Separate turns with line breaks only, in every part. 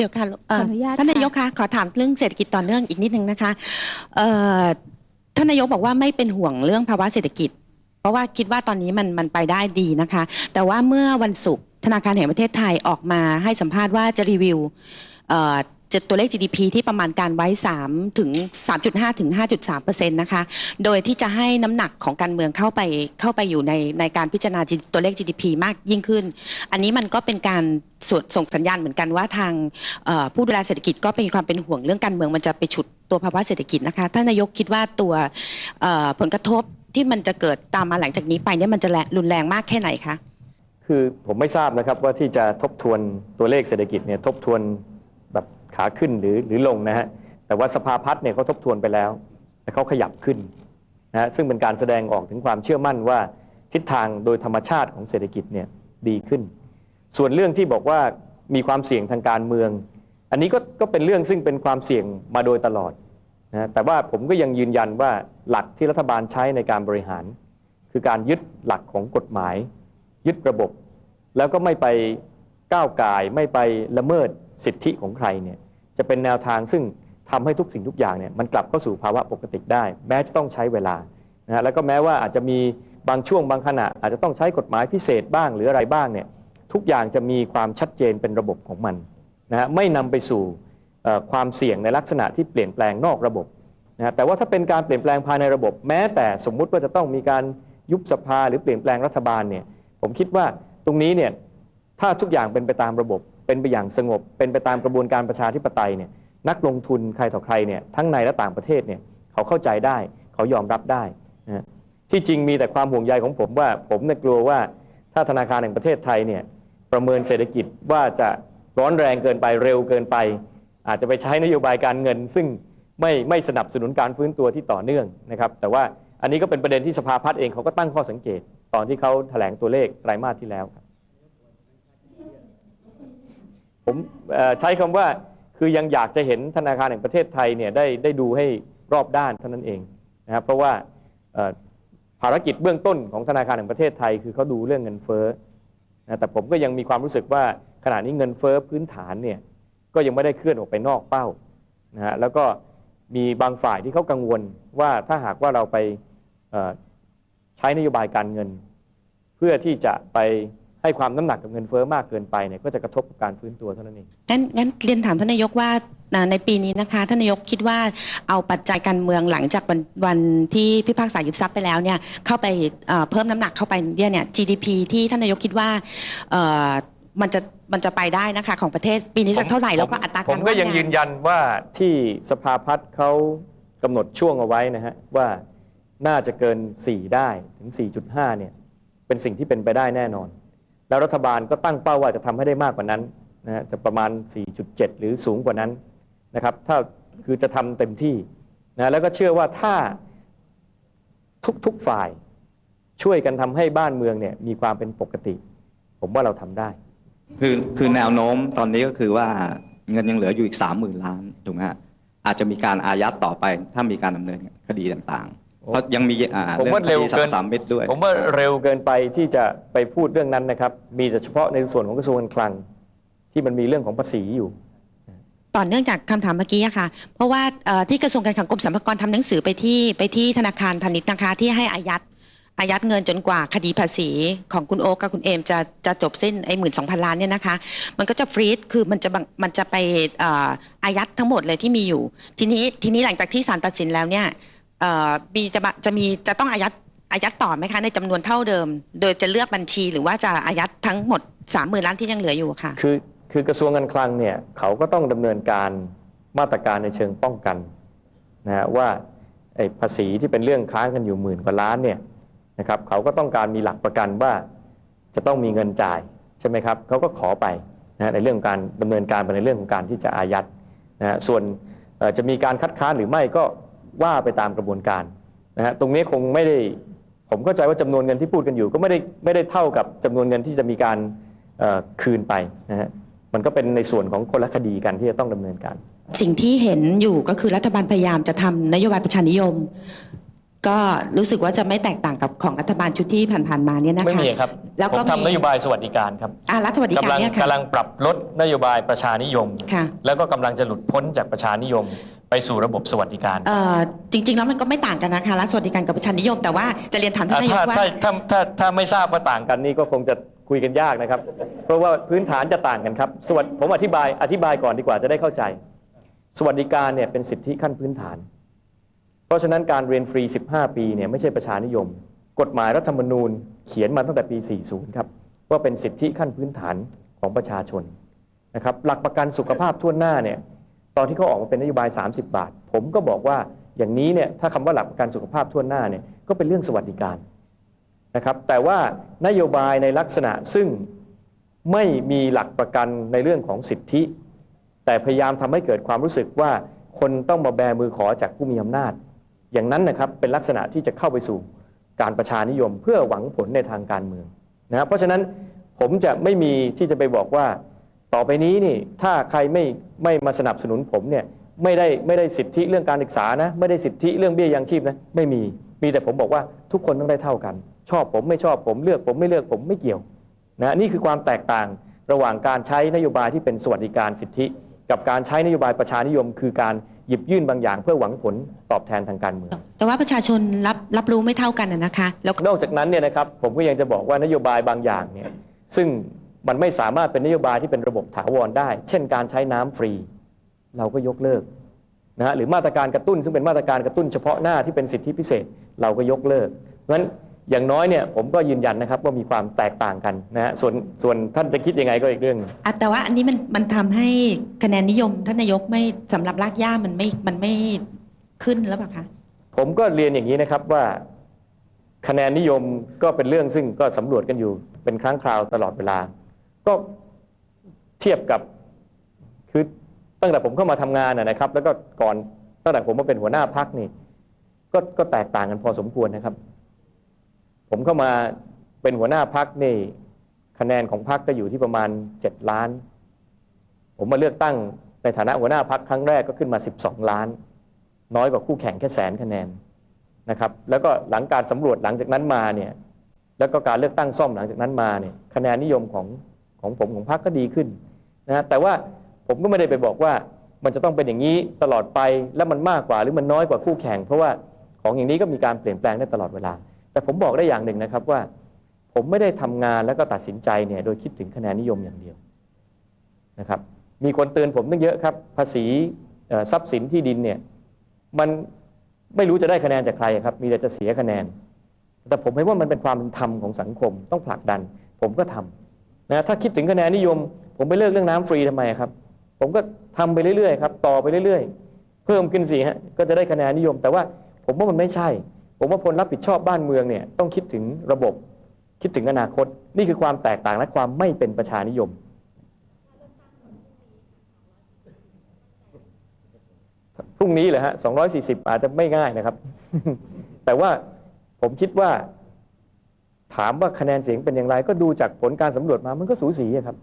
เดี๋ยวค่ะเอ่อ
ขออนุญาต
ท่าน
ค่ะ
นายกคะขอถามเรื่องเศรษฐกิจต่อเนื่องอีกนิดนึงนะคะเอ่อท่านนายกบอกว่าไม่เป็นห่วงเรื่องภาวะเศรษฐกิจ เพราะว่าคิดว่าตอนนี้มันมันไปได้ดีนะคะ แต่ว่าเมื่อวันศุกร์ธนาคารแห่งประเทศไทยออกมาให้สัมภาษณ์ว่าจะรีวิวเอ่อ จะตัวเลข GDP ที่ประมาณการไว้3ถึง3.5ถึง5.3เปอร์เซ็นต์นะคะ โดยที่จะให้น้ำหนักของการเมืองเข้าไปเข้าไปอยู่ในในการพิจารณาตัวเลข GDP มากยิ่งขึ้น อันนี้มันก็เป็นการส,ส่งสัญญาณเหมือนกันว่าทางผู้ดูแลเศรษฐกิจก็มีความเป็นห่วงเรื่องการเมืองมันจะไปฉุดตัวภาวะเศรษฐกิจนะคะท่านนายกคิดว่าตัวผลกระทบที่มันจะเกิดตามมาหลังจากนี้ไปเนี่ยมันจะรุนแรงมากแค่ไหนคะ
คือผมไม่ทราบนะครับว่าที่จะทบทวนตัวเลขเศรษฐกิจเนี่ยทบทวน ขาขึ้นหรือหรือลงนะฮะแต่ว่าสภาพัฒน์เนี่ยเขาทบทวนไปแล้วและเขาขยับขึ้นนะฮะซึ่งเป็นการแสดงออกถึงความเชื่อมั่นว่าทิศทางโดยธรรมชาติของเศรษฐกิจเนี่ยดีขึ้น ส่วนเรื่องที่บอกว่ามีความเสี่ยงทางการเมือง อันนี้ก็ก็เป็นเรื่องซึ่งเป็นความเสี่ยงมาโดยตลอดนะแต่ว่าผมก็ยังยืนยันว่าหลักที่รัฐบาลใช้ในการบริหาร คือการยึดหลักของกฎหมาย ยึดระบบ แล้วก็ไม่ไปก้าวไก่ไม่ไปละเมิด สิทธิของใครเนี่ยจะเป็นแนวทางซึ่งทำให้ทุกสิ่งทุกอย่างเนี่ยมันกลับเข้าสู่ภาวะปกติได้ แม้จะต้องใช้เวลานะฮะแล้วก็แม้ว่าอาจจะมีบางช่วงบางขณะ อาจจะต้องใช้กฎหมายพิเศษบ้างหรืออะไรบ้างเนี่ยทุกอย่างจะมีความชัดเจนเป็นระบบของมันนะฮะไม่นำไปสู่ความเสี่ยงในลักษณะที่เปลี่ยนแปลงนอกระบบนะฮะแต่ว่าถ้าเป็นการเปลี่ยนแปลงภายในระบบ แม้แต่สมมุติว่าจะต้องมีการยุบสภาหรือเปลี่ยนแปลงรัฐบาลเนี่ยผมคิดว่าตรงนี้เนี่ยถ้าทุกอย่างเป็นไปตามระบบ เป็นไปอย่างสงบ เป็นไปตามกระบวนการประชาธิปไตยเนี่ยนักลงทุนใครต่อใครเนี่ยทั้งในและต่างประเทศเนี่ยเขาเข้าใจได้ เขายอมรับได้นะที่จริงมีแต่ความห่วงใยของผมว่า ผมเนี่ยกลัวว่าถ้าธนาคารแห่งประเทศไทยเนี่ยประเมินเศรษฐกิจว่าจะร้อนแรงเกินไปเร็วเกินไป อาจจะไปใช้นโยบายการเงิน ซึ่งไม่ไม่สนับสนุนการฟื้นตัวที่ต่อเนื่องนะครับแต่ว่าอันนี้ก็เป็นประเด็นที่สภาพัฒน์เองเขาก็ตั้งข้อสังเกต ตอนที่เขาแถลงตัวเลขไตรมาสที่แล้วครับ ผมใช้คำว่าคือยังอยากจะเห็นธนาคารแห่งประเทศไทยเนี่ยได้ได้ดูให้รอบด้านเท่านั้นเองนะครับเพราะว่าภารกิจเบื้องต้นของธนาคารแห่งประเทศไทย คือเขาดูเรื่องเงินเฟ้อนะแต่ผมก็ยังมีความรู้สึกว่าขณะนี้เงินเฟ้อพื้นฐานเนี่ยก็ยังไม่ได้เคลื่อนออกไปนอกเป้านะฮะแล้วก็มีบางฝ่ายที่เขากังวลว่าถ้าหากว่าเราไปใช้นโยบายการเงิน เพื่อที่จะไป ให้ความน้ำหนักกับเงินเฟ้อมากเกินไปเนี่ยก็จะกระทบกับการฟื้นตัวเท่านั้นเอง
งั้นงั้นเรียนถามท่านนายกว่าอ่าในปีนี้นะคะท่านนายกคิดว่าเอาปัจจัยการเมืองหลังจากวันวันที่พิพากษายึดทรัพย์ไปแล้วเนี่ยเข้าไปเอ่อเพิ่มน้ำหนักเข้าไปเนี่ยเนี่ย GDP ที่ท่านนายกคิดว่าเอ่อมันจะมันจะไปได้นะคะของประเทศปีนี้สักเท่าไหร่แล้วก็อัตรา
ผ
การ
มก็ยัง
ว่างงาน
ยืนยันว่าที่สภาพัฒน์เขากำหนดช่วงเอาไว้นะฮะว่าน่าจะเกิน 4 ได้ถึง 4.5เนี่ยเป็นสิ่งที่เป็นไปได้แน่นอน แล้วรัฐบาลก็ตั้งเป้าว่าจะทำให้ได้มากกว่านั้นนะฮะจะประมาณ 4.7 หรือสูงกว่านั้นนะครับ ถ้าคือจะทำเต็มที่นะแล้วก็เชื่อว่าถ้าทุกๆฝ่ายช่วยกันทำให้บ้านเมืองเนี่ยมีความเป็นปกติ ผมว่าเราทำได้
คือคือแนวโน้มตอนนี้ก็คือว่าเงินยังเหลืออยู่อีกสามหมื่นล้านถูกไหมฮะอาจจะมีการอายัดต่อไปถ้ามีการดำเนินคดีต่าง เพราะยังมีอ่า
ผม
เรื่อง
ว่า
ค
เร็ว
ดีสร
เกิ
ร
น
พสามมิตรด้วย
ผมว่าเร็วเกินไปที่จะไปพูดเรื่องนั้นนะครับ มีแต่เฉพาะในส่วนของกระทรวงการคลัง ที่มันมีเรื่องของภาษีอยู่
ต่อเนื่องจากคำถามเมื่อกี้อะค่ะ เพราะว่าเอ่อที่กระทรวงการคลังกรมสรรพากรทำหนังสือไปที่ไปที่ธนาคารพาณิชย์นะคะที่ให้อายัดอายัดเงินจนกว่าคดีภาษีของคุณโอ๊คกับคุณเอมจะจะจบสิ้นไอ้หมื่นสองพันล้านเนี่ยนะคะ มันก็จะฟรีซคือมันจะบังมันจะไปเอ่ออายัดทั้งหมดเลยที่มีอยู่ ทีนี้ทีนี้หลังจากที่ศาลตัดสินแล้วเนี่ย เอ่อมีจะมาจะมีจะต้องอายัดอายัดต่อไหมคะในจำนวนเท่าเดิม โดยจะเลือกบัญชีหรือว่าจะอายัดทั้งหมดสามหมื่นล้านที่ยังเหลืออยู่ค่ะ
คือคือกระทรวงการคลังเนี่ยเขาก็ต้องดำเนินการมาตรการในเชิงป้องกันนะฮะว่าไอ้ภาษีที่เป็นเรื่องค้างกันอยู่หมื่นกว่าล้านเนี่ยนะครับเขาก็ต้องการมีหลักประกันว่าจะต้องมีเงินจ่ายใช่ไหมครับเขาก็ขอไปนะฮะในเรื่องการดำเนินการไปในเรื่องของการที่จะอายัดนะฮะส่วนจะมีการคัดค้านหรือไม่ก็ ว่าไปตามกระบวนการนะฮะตรงนี้คงไม่ได้ผมเข้าใจว่าจำนวนเงินที่พูดกันอยู่ ก็ไม่ได้ไม่ได้เท่ากับจำนวนเงินที่จะมีการเอ่อคืนไปนะฮะมันก็เป็นในส่วนของคนละคดีกันที่จะต้องดำเนินการ
สิ่งที่เห็นอยู่ก็คือรัฐบาลพยายามจะทำนโยบายประชานิยม ก็รู้สึกว่าจะไม่แตกต่างกับของรัฐบาลชุดที่ผ่านๆมาเนี่ยนะคะ
ไม่มีครับ
แล้ว
ผ
ก็
มทำ
มี
นโยบายสวัสดิการครับ
อ่ารัฐสวัสดิการ
กำลัง
เนี่ยค่ะ
กำลังปรับลดนโยบายประชานิยม
ค่ะ
แล้วก็กำลังจะหลุดพ้นจากประชานิยม ไปสู่ระบบสวัสดิการ
เอ่อจริง ๆ แล้วมันก็ไม่ต่างกันนะคะรัฐสวัสดิการกับประชานิยม แต่ว่าจะเรียนถามท่านนาย
ถ้าก
ว่า
ถ้าถ้าถ้าถ้าไม่ทราบว่าต่างกันนี่ก็คงจะคุยกันยากนะครับ เพราะว่าพื้นฐานจะต่างกันครับสวัสดผมอธิบายอธิบายก่อนดีกว่าจะได้เข้าใจ สวัสดิการเนี่ยเป็นสิทธิขั้นพื้นฐาน เพราะฉะนั้นการเรียนฟรี 15 ปีเนี่ยไม่ใช่ประชานิยม กฎหมายรัฐธรรมนูญเขียนมาตั้งแต่ปี 40 ครับว่าเป็นสิทธิขั้นพื้นฐานของประชาชนนะครับหลักประกันสุขภาพทั่วหน้าเนี่ย ตอนที่เขาออกมาเป็นนโยบาย 30 บาท ผมก็บอกว่าอย่างนี้เนี่ยถ้าคำว่าหลักประกันสุขภาพทั่วหน้าเนี่ยก็เป็นเรื่องสวัสดิการนะครับแต่ว่านโยบายในลักษณะซึ่งไม่มีหลักประกันในเรื่องของสิทธิ แต่พยายามทำให้เกิดความรู้สึกว่าคนต้องมาแบมือขอจากผู้มีอำนาจ อย่างนั้นนะครับเป็นลักษณะที่จะเข้าไปสู่การประชานิยมเพื่อหวังผลในทางการเมืองนะครับเพราะฉะนั้นผมจะไม่มีที่จะไปบอกว่า ต่อไปนี้นี่ถ้าใครไม่ไม่มาสนับสนุนผมเนี่ยไม่ได้ไม่ได้สิทธิเรื่องการศึกษานะไม่ได้สิทธิเรื่องเบี้ยยังชีพนะไม่มีมีแต่ผมบอกว่าทุกคนต้องได้เท่ากัน ชอบผมไม่ชอบผมเลือกผมไม่เลือกผมไม่เกี่ยวนะนี่คือความแตกต่างระหว่างการใช้นโยบายที่เป็นสวัสดิการสิทธิ กับการใช้นโยบายประชานิยม คือการหยิบยื่นบางอย่างเพื่อหวังผลตอบแทนทางการเมือง
แต่ว่าประชาชนรับรับรู้ไม่เท่ากันนะนะคะแล้วก็
นอกจากนั้นเนี่ยนะครับผมก็ยังจะบอกว่านโยบายบางอย่างเนี่ยซึ่ง มันไม่สามารถเป็นนโยบายที่เป็นระบบถาวรได้ เช่นการใช้น้ำฟรี เราก็ยกเลิกนะฮะหรือมาตรการกระตุ้นซึ่งเป็นมาตรการกระตุ้นเฉพาะหน้าที่เป็นสิทธิพิเศษเราก็ยกเลิกเพราะฉะนั้นอย่างน้อยเนี่ยผมก็ยืนยันนะครับว่ามีความแตกต่างกันนะฮะส่วนส่วนท่านจะคิดยังไงก็อีกเรื่องหนึ่ง
อะแต่ว่าอันนี้มันมันทำให้คะแนนนิยมท่านนายกไม่สำหรับรากหญ้ามันไม่มันไม่ขึ้นแล้วเปล่าคะ
ผมก็เรียนอย่างนี้นะครับว่า คะแนนนิยมก็เป็นเรื่องซึ่งก็สำรวจกันอยู่เป็นครั้งคราวตลอดเวลา ก็เทียบกับคือตั้งแต่ผมเข้ามาทำงานนะครับ แล้วก็ก่อนตั้งแต่ผมมาเป็นหัวหน้าพักนี่ก็ก็แตกต่างกันพอสมควรนะครับ ผมเข้ามาเป็นหัวหน้าพักนี่คะแนนของพักก็อยู่ที่ประมาณเจ็ดล้าน ผมมาเลือกตั้งในฐานะหัวหน้าพักครั้งแรกก็ขึ้นมาสิบสองล้าน น้อยกว่าคู่แข่งแค่แสนคะแนนนะครับแล้วก็หลังการสำรวจหลังจากนั้นมาเนี่ยแล้วก็การเลือกตั้งซ่อมหลังจากนั้นมาเนี่ยคะแนนนิยมของ ของผมของพรรคก็ดีขึ้นนะฮะแต่ว่าผมก็ไม่ได้ไปบอกว่ามันจะต้องเป็นอย่างนี้ตลอดไปแล้วมันมากกว่าหรือมันน้อยกว่าคู่แข่ง เพราะว่าของอย่างนี้ก็มีการเปลี่ยนแปลงได้ตลอดเวลา แต่ผมบอกได้อย่างหนึ่งนะครับว่า ผมไม่ได้ทำงานแล้วก็ตัดสินใจเนี่ยโดยคิดถึงคะแนนนิยมอย่างเดียวนะครับมีคนเตือนผมตั้งเยอะครับ ภาษีทรัพย์สินที่ดินเนี่ยมันไม่รู้จะได้คะแนนจากใครครับ มีแต่จะเสียคะแนน แต่ผมให้ว่ามันเป็นความเป็นธรรมของสังคมต้องผลักดัน ผมก็ทำ นะถ้าคิดถึงคะแนนนิยม ผมไปเลิกเรื่องน้ำฟรีทำไมครับ ผมก็ทำไปเรื่อยๆครับต่อไปเรื่อยๆ เพิ่มขึ้นสิฮะก็จะได้คะแนนนิยม แต่ว่าผมว่ามันไม่ใช่ ผมว่าคนรับผิดชอบบ้านเมืองเนี่ยต้องคิดถึงระบบคิดถึงอนาคต นี่คือความแตกต่างและความไม่เป็นประชานิยม พรุ่งนี้เหรอฮะ240 อาจจะไม่ง่ายนะครับ แต่ว่าผมคิดว่า ถามว่าคะแนนเสียงเป็นอย่างไร ก็ดูจากผลการสำรวจมามันก็สูสีอะครับ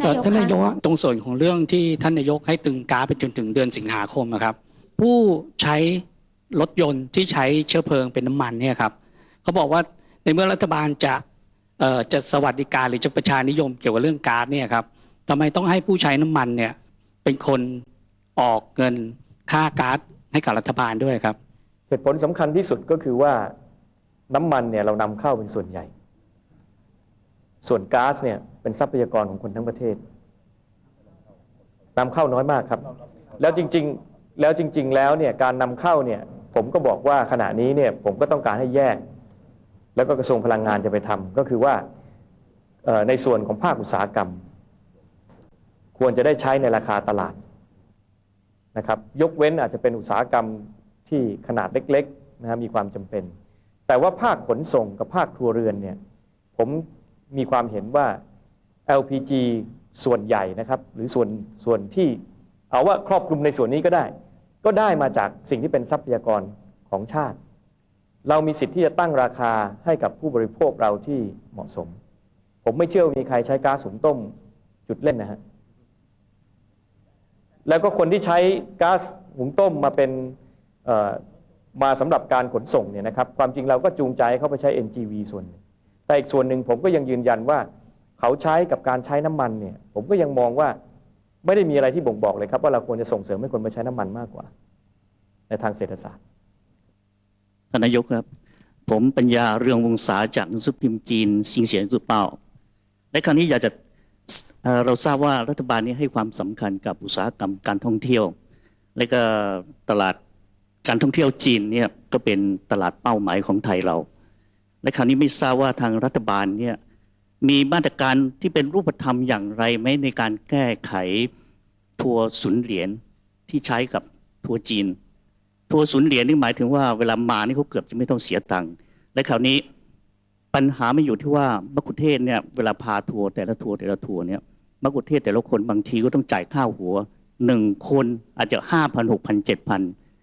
เอ่อท่านนายก
คะ
ฮะตรงส่วนของเรื่องที่ท่านนายกให้ตึงกราฟไปจนถึงเดือนสิงหาคมนะครับ ผู้ใช้รถยนต์ที่ใช้เชื้อเพลิงเป็นน้ำมันเนี่ยครับเขาบอกว่าในเมื่อรัฐบาลจะเอ่อจะสวัสดิการหรือจะประชานิยมเกี่ยวกับเรื่องก๊าซเนี่ยครับทำไมต้องให้ผู้ใช้น้ำมันเนี่ยเป็นคนออกเงินค่าก๊าซให้กับรัฐบาลด้วยครับ
เหตุผลสำคัญที่สุดก็คือว่า น้ำมันเนี่ยเรานำเข้าเป็นส่วนใหญ่ ส่วนก๊าซเนี่ยเป็นทรัพยากรของคนทั้งประเทศนำเข้าน้อยมากครับ แล้วจริงๆแล้วจริง ๆ แล้วเนี่ยการนำเข้าเนี่ยผมก็บอกว่าขณะนี้เนี่ยผมก็ต้องการให้แยก แล้วก็กระทรวงพลังงานจะไปทำก็คือว่าในส่วนของภาคอุตสาหกรรม ควรจะได้ใช้ในราคาตลาดนะครับยกเว้นอาจจะเป็นอุตสาหกรรมที่ขนาดเล็กๆนะฮะมีความจำเป็น แต่ว่าภาคขนส่งกับภาคครัวเรือนเนี่ยผมมีความเห็นว่า LPG ส่วนใหญ่นะครับ หรือส่วนส่วนที่เอาว่าครอบคลุมในส่วนนี้ก็ได้ ก็ได้มาจากสิ่งที่เป็นทรัพยากรของชาติ เรามีสิทธิ์ที่จะตั้งราคาให้กับผู้บริโภคเราที่เหมาะสม ผมไม่เชื่อว่ามีใครใช้ก๊าซหุงต้มจุดเล่นนะฮะแล้วก็คนที่ใช้ก๊าซหุงต้มมาเป็น มาสำหรับการขนส่งเนี่ยนะครับความจริงเราก็จูงใจเขาไปใช้ NGV ส่วนหนึ่งแต่อีกส่วนหนึ่งผมก็ยังยืนยันว่า เขาใช้กับการใช้น้ำมันเนี่ยผมก็ยังมองว่าไม่ได้มีอะไรที่บ่งบอกเลยครับว่าเราควรจะส่งเสริมให้คนมาใช้น้ำมันมากกว่า ในทางเศรษฐศาสตร์
ท่านนายกครับ ผมปัญญาเรืองวงศาจากหนังสือพิมพ์จีน สิงเสียงสุเป้าและคราวนี้อยากจะเอ่อเราทราบว่ารัฐบาลนี้ให้ความสำคัญกับอุตสาหกรรมการท่องเที่ยว และก็ตลาด การท่องเที่ยวจีนเนี่ยก็เป็นตลาดเป้าหมายของไทยเรา และคราวนี้ไม่ทราบว่าทางรัฐบาลเนี่ยมีมาตรการที่เป็นรูปธรรมอย่างไรไหมในการแก้ไขทัวร์ศูนย์เหรียญที่ใช้กับทัวร์จีน ทัวร์ศูนย์เหรียญนี่หมายถึงว่าเวลามานี่เขาเกือบจะไม่ต้องเสียตังค์และคราวนี้ปัญหาไม่อยู่ที่ว่ามักคุเทศเนี่ยเวลาพาทัวร์แต่ละทัวร์แต่ละทัวร์เนี่ยมักคุเทศแต่ละคนบางทีก็ต้องจ่ายค่าหัวหนึ่งคนอาจจะห้าพันหกพันเจ็ดพัน